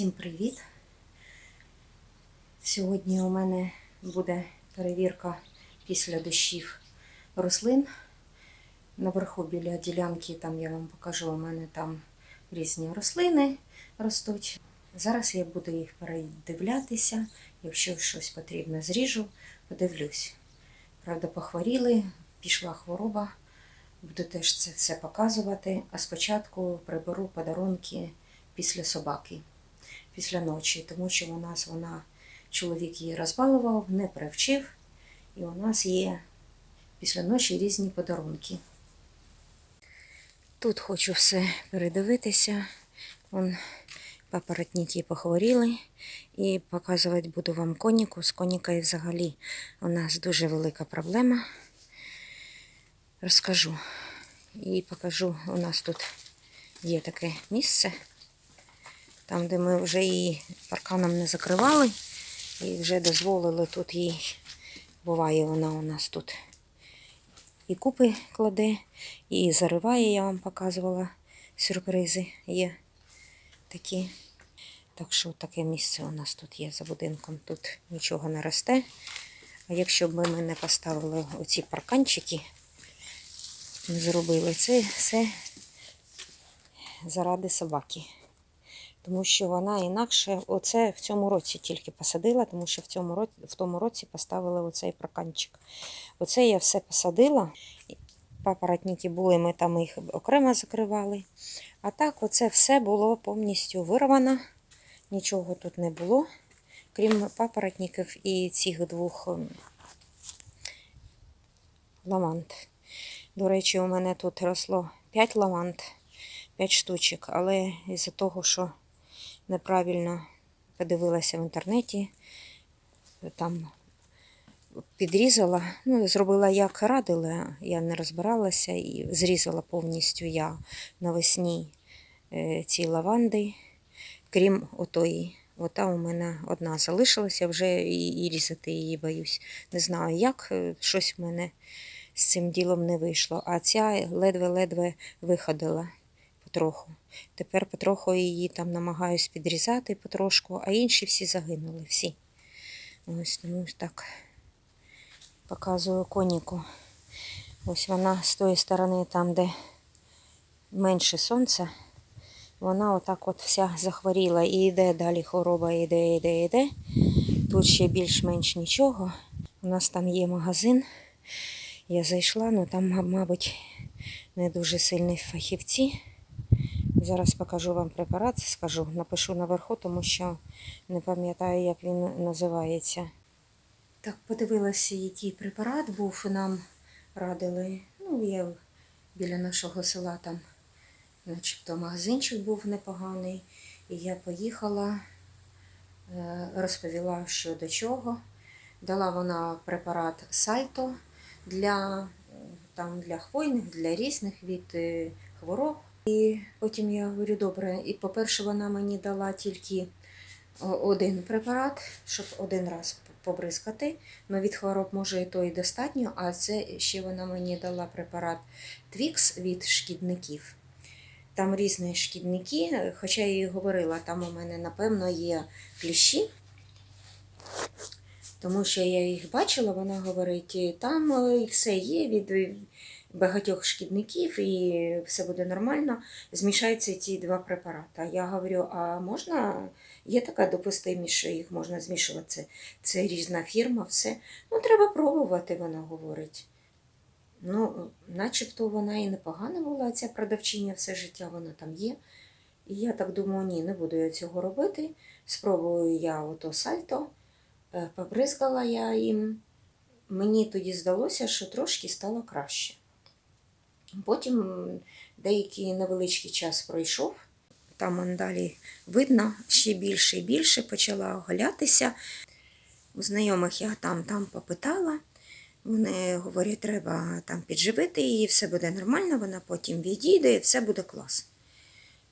Всім привіт! Сьогодні у мене буде перевірка після дощів рослин. Наверху біля ділянки, там я вам покажу, у мене там різні рослини ростуть. Зараз я буду їх передивлятися. Якщо щось потрібно, зріжу, подивлюсь. Правда, похворіли, пішла хвороба. Буду теж це все показувати. А спочатку приберу подарунки після собаки, після ночі, тому що у нас вона, чоловік її розбалував, не привчив, і у нас є після ночі різні подарунки. Тут хочу все передивитися. Вон папоротники похворіли. І показувати буду вам коніку. З конікою взагалі у нас дуже велика проблема. Розкажу. І покажу, у нас тут є таке місце, там, де ми вже її парканом не закривали, і вже дозволили тут їй, буває вона у нас тут і купи кладе, і зариває, я вам показувала сюрпризи є такі. Так що таке місце у нас тут є за будинком. Тут нічого не росте. А якщо б ми не поставили оці парканчики, зробили це все заради собаки. Тому що вона інакше оце в цьому році тільки посадила, тому що в цьому році, в тому році поставили оцей парканчик. Оце я все посадила. Папоротники були, ми там їх окремо закривали. А так, оце все було повністю вирвано. Нічого тут не було, крім папоротників і цих двох ем, лаванд. До речі, у мене тут росло 5 лаванд, 5 штучок, але із-за того, що неправильно подивилася в інтернеті, там підрізала, ну, зробила як радила, я не розбиралася і зрізала повністю я навесні е, ці лаванди, крім отої. Ота у мене одна залишилася, вже і, різати її боюсь. Не знаю як, е, щось в мене з цим ділом не вийшло. А ця ледве-ледве виходила потроху. Тепер потроху її там намагаюсь підрізати потрошку, а інші всі загинули. Всі. Ось тому так показую коніку. Ось вона з тої сторони, там, де менше сонця, вона отак от вся захворіла і йде далі хвороба, йде, йде, йде. Тут ще більш-менш нічого. У нас там є магазин. Я зайшла, ну там, мабуть, не дуже сильні фахівці. Зараз покажу вам препарат, скажу, напишу наверху, тому що не пам'ятаю, як він називається. Так, подивилася, який препарат був, нам радили. Ну, є біля нашого села там, начебто, магазинчик був непоганий. І я поїхала, е, розповіла, що до чого. Дала вона препарат Сальто для, там, для хвойних, для різних від е, хвороб. І потім я говорю, добре, і по-перше, вона мені дала тільки один препарат, щоб один раз побризкати. Ну, від хвороб може і то і достатньо, а це ще вона мені дала препарат Твікс від шкідників. Там різні шкідники, хоча я їй говорила, там у мене, напевно, є кліщі. Тому що я їх бачила, вона говорить, там е, все є від багатьох шкідників і все буде нормально. Змішаються ці два препарати. Я говорю, а можна, є така допустимість, що їх можна змішувати. Це, це різна фірма, все. Ну, треба пробувати, вона говорить. Ну, начебто вона і непогана була, ця продавчиня все життя, вона там є. І я так думаю, ні, не буду я цього робити. Спробую я ото сальто. Е, Побризкала я їм. Мені тоді здалося, що трошки стало краще. Потім деякий невеличкий час пройшов. Там далі видно ще більше і більше почала оголятися. У знайомих я там, там попитала. Вони говорять, треба там підживити її, все буде нормально, вона потім відійде і все буде клас.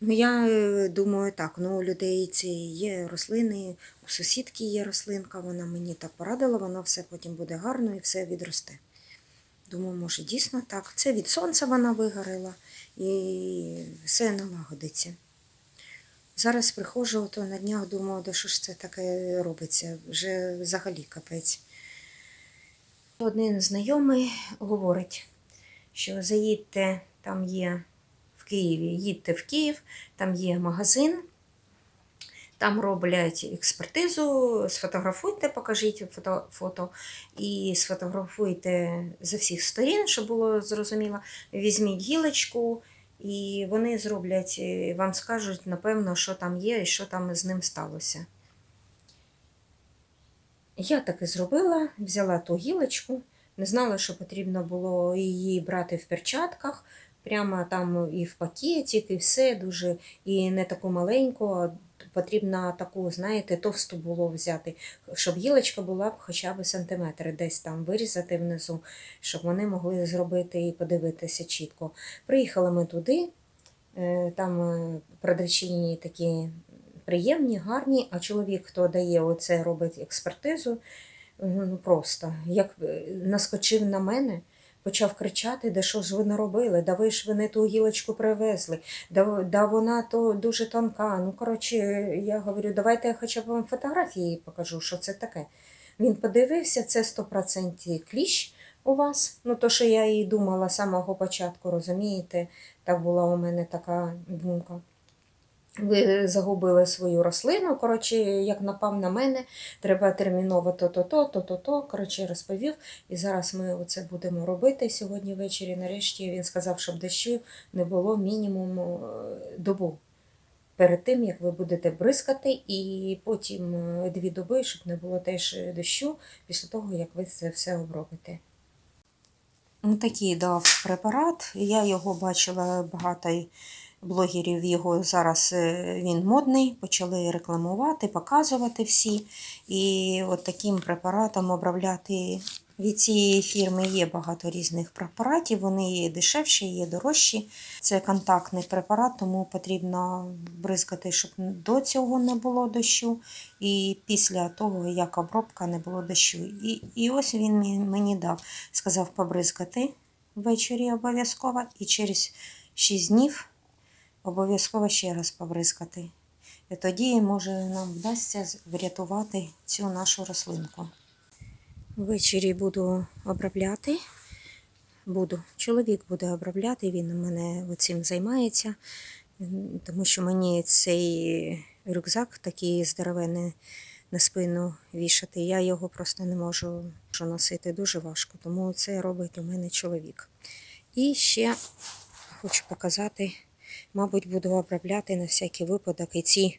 Ну, я е, думаю, так, ну у людей ці є рослини, у сусідки є рослинка, вона мені так порадила, воно все потім буде гарно і все відросте. Думаю, може, дійсно так. Це від сонця вона вигорела і все налагодиться. Зараз приходжу, то на днях думаю, де що ж це таке робиться, вже взагалі капець. Один знайомий говорить, що заїдьте, там є в Києві, їдьте в Київ, там є магазин, там роблять експертизу, сфотографуйте, покажіть фото, фото і сфотографуйте з усіх сторін, щоб було зрозуміло. Візьміть гілочку, і вони зроблять, е, вам скажуть, напевно, що там є і що там з ним сталося. Я так і зробила, взяла ту гілочку, не знала, що потрібно було її брати в перчатках, прямо там і в пакеті, і все дуже, і не таку маленьку, а потрібно таку, знаєте, товсту було взяти, щоб гілочка була хоча б сантиметр десь там вирізати внизу, щоб вони могли зробити і подивитися чітко. Приїхали ми туди, е, там е, продавчині такі приємні, гарні, а чоловік, хто дає оце, робить експертизу, ну просто як е, наскочив на мене. Почав кричати, де що ж ви наробили, да ви ж ви не ту гілочку привезли, да, да вона то дуже тонка. Ну, коротше, я говорю, давайте я хоча б вам фотографії покажу, що це таке. Він подивився, це 100% кліщ у вас. Ну, то, що я і думала з самого початку, розумієте, так була у мене така думка. Ви загубили свою рослину. Коротше, як напав на мене, треба терміново то-то-то, то-то-то. Коротше, розповів. І зараз ми оце будемо робити сьогодні ввечері. Нарешті він сказав, щоб дощу не було мінімум е, добу. Перед тим, як ви будете бризкати, і потім е, дві доби, щоб не було теж дощу, після того, як ви це все обробите. Ну, Такий дав препарат. Я його бачила багато блогерів. Його зараз е, він модний, почали рекламувати, показувати всі. І от таким препаратом обробляти від цієї фірми є багато різних препаратів. Вони є дешевші, є дорожчі. Це контактний препарат, тому потрібно бризкати, щоб до цього не було дощу. І після того, як обробка не було дощу. І, і ось він мені- дав, сказав побризкати ввечері обов'язково, і через 6 днів обов'язково ще раз побризкати. І тоді, може, нам вдасться врятувати цю нашу рослинку. Ввечері буду обробляти. Буду. Чоловік буде обробляти, він у мене цим займається, тому що мені цей рюкзак такий здоровенний на спину вішати. Я його просто не можу носити дуже важко, тому це робить у мене чоловік. І ще хочу показати, мабуть, буду обробляти на всякий випадок і ці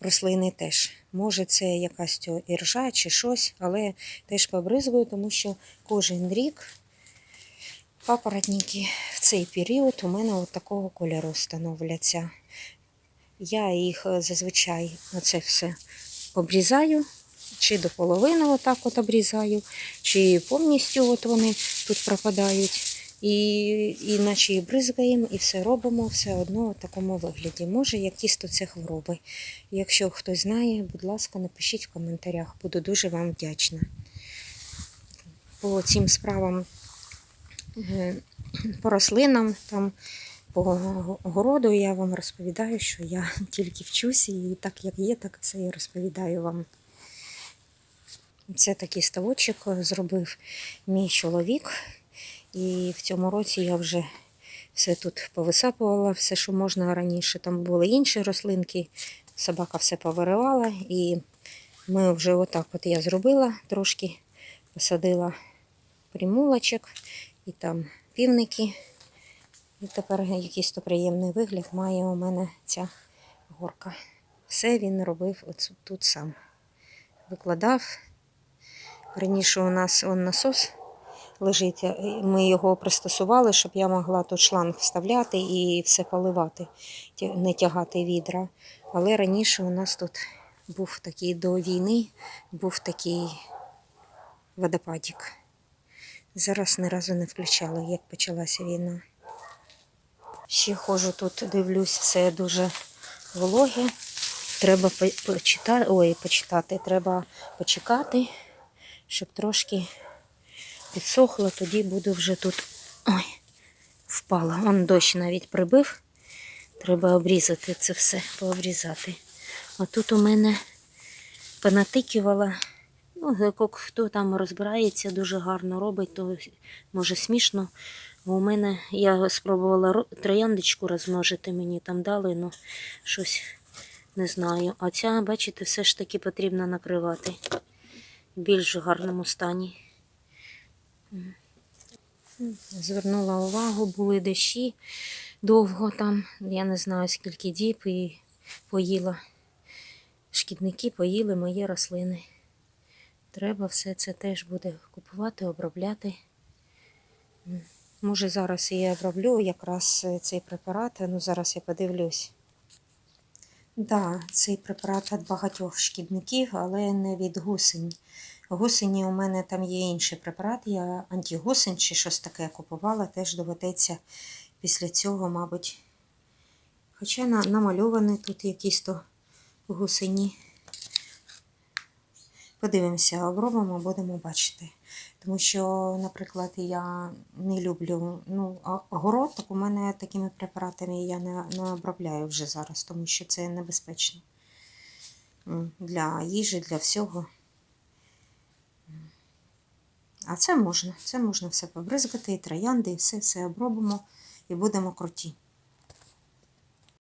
рослини теж. Може, це якась іржа чи щось, але теж побризгую, тому що кожен рік папоротники в цей період у мене от такого кольору становляться. Я їх е, зазвичай оце все обрізаю, чи до половини отак от обрізаю, чи повністю от вони тут пропадають. І, і наче і бризгаємо, і все робимо все одно в такому вигляді. Може, якісь то це хвороби. Якщо хтось знає, будь ласка, напишіть в коментарях. Буду дуже вам вдячна. По цим справам, е, по рослинам, там, по городу я вам розповідаю, що я тільки вчусь, і так як є, так це і розповідаю вам. Це такий ставочок зробив мій чоловік. І в цьому році я вже все тут повисапувала, все, що можна раніше. Там були інші рослинки, собака все повиривала. І ми вже отак от я зробила трошки, посадила примулочок і там півники. І тепер якийсь то приємний вигляд має у мене ця горка. Все він робив тут сам. Викладав. Раніше у нас он насос лежить. Ми його пристосували, щоб я могла тут шланг вставляти і все поливати, не тягати відра. Але раніше у нас тут був такий до війни, був такий водопадик. Зараз ні разу не включали, як почалася війна. Ще ходжу тут, дивлюсь, все дуже вологе. Треба почитати, ой, почитати, треба почекати, щоб трошки підсохло, тоді буду вже тут. Ой, впала. Он дощ навіть прибив. Треба обрізати це все, пообрізати. А тут у мене понатикувала. Ну, хто там розбирається, дуже гарно робить, то може смішно. У мене я спробувала ро- трояндочку розмножити, мені там дали, ну щось не знаю. А ця, бачите, все ж таки потрібно накривати в більш гарному стані. Звернула увагу, були дощі довго там, я не знаю скільки діб, і поїла. Шкідники поїли мої рослини. Треба все це теж буде купувати, обробляти. Може, зараз я оброблю якраз е, цей препарат, ну зараз я подивлюсь. Да, цей препарат від багатьох шкідників, але не від гусень. Гусені у мене там є інший препарат, я антигусень чи щось таке купувала, теж доведеться після цього, мабуть. Хоча на, намальовані тут якісь то гусені. Подивимося, обробимо, будемо бачити. Тому що, наприклад, я не люблю ну, а- город, так у мене такими препаратами я не, не обробляю вже зараз, тому що це небезпечно. Для їжі, для всього. А це можна. Це можна все побризгати, і троянди, і все, все обробимо і будемо круті.